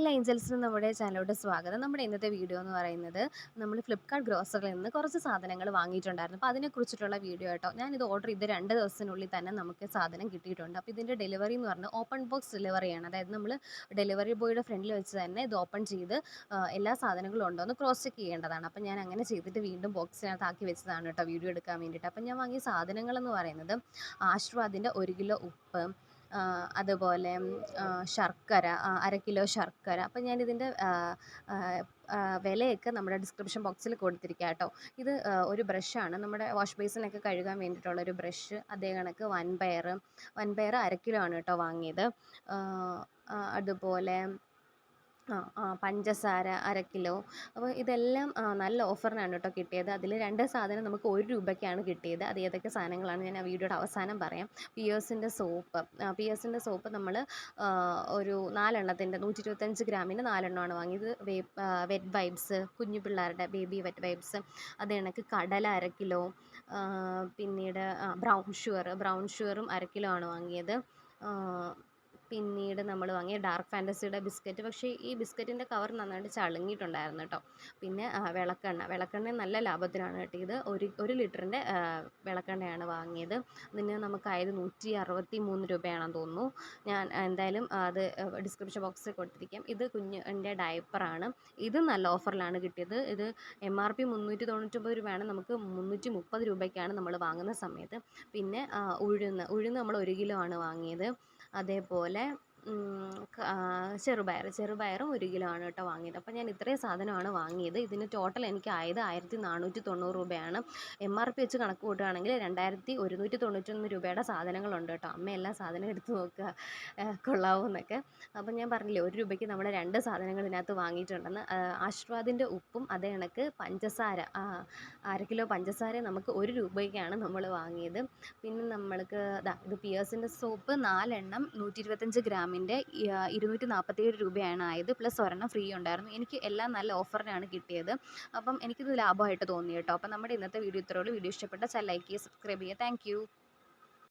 എല്ലാ ഏഞ്ചൽസിനും നമ്മുടെ ചാനലോട്ട് സ്വാഗതം. നമ്മുടെ ഇന്നത്തെ വീഡിയോ എന്ന് പറയുന്നത് നമ്മൾ ഫ്ലിപ്കാർട്ട് ഗ്രോസറിൽ നിന്ന് കുറച്ച് സാധനങ്ങൾ വാങ്ങിയിട്ടുണ്ടായിരുന്നു. അപ്പോൾ അതിനെക്കുറിച്ചിട്ടുള്ള വീഡിയോ കേട്ടോ ഞാനിത് ഓർഡർ ചെയ്ത് രണ്ട് ദിവസത്തിനുള്ളിൽ തന്നെ നമുക്ക് സാധനം കിട്ടിയിട്ടുണ്ട്. അപ്പോൾ ഇതിന്റെ ഡെലിവറി എന്ന് പറഞ്ഞാൽ ഓപ്പൺ ബോക്സ് ഡെലിവറിയാണ് അതായത് നമ്മൾ ഡെലിവറി ബോയുടെ ഫ്രണ്ടിൽ വെച്ച് തന്നെ ഇത് ഓപ്പൺ ചെയ്ത് എല്ലാ സാധനങ്ങളും ഉണ്ടോ എന്ന് ക്രോസ് ചെക്ക് ചെയ്യേണ്ടതാണ്. അപ്പോൾ ഞാൻ അങ്ങനെ ചെയ്തിട്ട് വീണ്ടും ബോക്സിനകത്ത് ആക്കി വെച്ചതാണ് കേട്ടോ വീഡിയോ എടുക്കാൻ വേണ്ടിയിട്ട്. അപ്പോൾ ഞാൻ വാങ്ങിയ സാധനങ്ങളെന്ന് പറയുന്നത് ആശ്വാദിന്റെ ഒരു കിലോ ഉപ്പ് അതുപോലെ ശർക്കര അര കിലോ ശർക്കര. അപ്പം ഞാനിതിന്റെ വിലയൊക്കെ നമ്മുടെ ഡിസ്ക്രിപ്ഷൻ ബോക്സിൽ കൊടുത്തിരിക്കുക കേട്ടോ ഇത് ഒരു ബ്രഷാണ് നമ്മുടെ വാഷ് ബേസിനൊക്കെ കഴുകാൻ വേണ്ടിയിട്ടുള്ളൊരു ബ്രഷ് അതേ കണക്ക് വൻപയർ വൻപയർ അര കിലോ ആണ് കേട്ടോ വാങ്ങിയത്. അതുപോലെ ആ ആ പഞ്ചസാര അര കിലോ. അപ്പോൾ ഇതെല്ലാം നല്ല ഓഫറിനാണ് കേട്ടോ കിട്ടിയത്. അതിൽ രണ്ട് സാധനം നമുക്ക് ഒരു രൂപയ്ക്കാണ് കിട്ടിയത്. അത് ഏതൊക്കെ സാധനങ്ങളാണ് ഞാൻ ആ വീഡിയോയുടെ അവസാനം പറയാം. പിയേഴ്സിന്റെ സോപ്പ്. പിയേഴ്സിന്റെ സോപ്പ് നമ്മൾ ഒരു നാലെണ്ണത്തിന്റെ നൂറ്റി ഇരുപത്തഞ്ച് ഗ്രാമിന്റെ നാലെണ്ണമാണ് വാങ്ങിയത്. വെറ്റ് വൈബ്സ് കുഞ്ഞു പിള്ളേരുടെ ബേബി വെറ്റ് വൈബ്സ് അത് കണക്ക് കടല അര കിലോ. പിന്നീട് ബ്രൗൺ ഷുഗർ ബ്രൗൺ ഷുഗറും അര കിലോ ആണ് വാങ്ങിയത്. പിന്നീട് നമ്മൾ വാങ്ങിയ ഡാർക്ക് ഫാന്റസിയുടെ ബിസ്ക്കറ്റ് പക്ഷേ ഈ ബിസ്ക്കറ്റിന്റെ കവർ നന്നായിട്ട് ചളുങ്ങിയിട്ടുണ്ടായിരുന്നു കേട്ടോ പിന്നെ വിളക്കെണ്ണ. വിളക്കെണ്ണ നല്ല ലാഭത്തിനാണ് കിട്ടിയത്. ഒരു ഒരു ലിറ്ററിന്റെ വിളക്കെണ്ണയാണ് വാങ്ങിയത്. അതിന് നമുക്കായത് നൂറ്റി അറുപത്തി മൂന്ന് രൂപയാണെന്ന് തോന്നുന്നു. ഞാൻ എന്തായാലും അത് ഡിസ്ക്രിപ്ഷൻ ബോക്സിൽ കൊടുത്തിരിക്കാം. ഇത് കുഞ്ഞിന്റെ ഡയപ്പറാണ് ഇത് നല്ല ഓഫറിലാണ് കിട്ടിയത്. ഇത് എം ആർ പി മുന്നൂറ്റി തൊണ്ണൂറ്റൊമ്പത് രൂപയാണ്. നമുക്ക് മുന്നൂറ്റി മുപ്പത് രൂപയ്ക്കാണ് നമ്മൾ വാങ്ങുന്ന സമയത്ത്. പിന്നെ ഉഴുന്ന്. ഉഴുന്ന് നമ്മൾ ഒരു കിലോ ആണ് വാങ്ങിയത്. അതേപോലെ ചെറുപയർ ചെറുപയറും ഒരു കിലോ ആണ് കേട്ടോ വാങ്ങിയത്. അപ്പോൾ ഞാൻ ഇത്രയും സാധനമാണ് വാങ്ങിയത്. ഇതിന് ടോട്ടൽ എനിക്ക് ആയത് ആയിരത്തി നാനൂറ്റി തൊണ്ണൂറ് രൂപയാണ്. എം ആർ പി വെച്ച് കണക്ക് കൂട്ടുകയാണെങ്കിൽ രണ്ടായിരത്തി ഒരുന്നൂറ്റി തൊണ്ണൂറ്റൊന്ന് രൂപയുടെ സാധനങ്ങളുണ്ട് കേട്ടോ. അമ്മ എല്ലാ സാധനം എടുത്ത് നോക്കുക. കൊള്ളാവുമെന്നൊക്കെ അപ്പോൾ ഞാൻ പറഞ്ഞില്ലേ ഒരു രൂപയ്ക്ക് നമ്മൾ രണ്ട് സാധനങ്ങൾ ഇതിനകത്ത് വാങ്ങിയിട്ടുണ്ടെന്ന്. ആശ്വാദിന്റെ ഉപ്പും അതേ കണക്ക് പഞ്ചസാര. അര കിലോ പഞ്ചസാര നമുക്ക് ഒരു രൂപയ്ക്കാണ് നമ്മൾ വാങ്ങിയത്. പിന്നെ നമ്മൾക്ക് ഇത് പിയേഴ്സിന്റെ സോപ്പ് നാലെണ്ണം നൂറ്റി ഇരുപത്തഞ്ച് ഗ്രാമിന്റെ ഇരുന്നൂറ്റി നാൽപ്പത്തേഴ് രൂപയാണ് ആയത് പ്ലസ് ഒരെണ്ണം ഫ്രീ ഉണ്ടായിരുന്നു. എനിക്ക് എല്ലാം നല്ല ഓഫറിനാണ് കിട്ടിയത്. അപ്പം എനിക്കിത് ലാഭമായിട്ട് തോന്നി കേട്ടോ. അപ്പം നമ്മുടെ ഇന്നത്തെ വീഡിയോ ഇത്രയുള്ളൂ വീഡിയോ ഇഷ്ടപ്പെട്ടാൽ ലൈക്ക് ചെയ്യുക സബ്സ്ക്രൈബ് ചെയ്യുക. താങ്ക്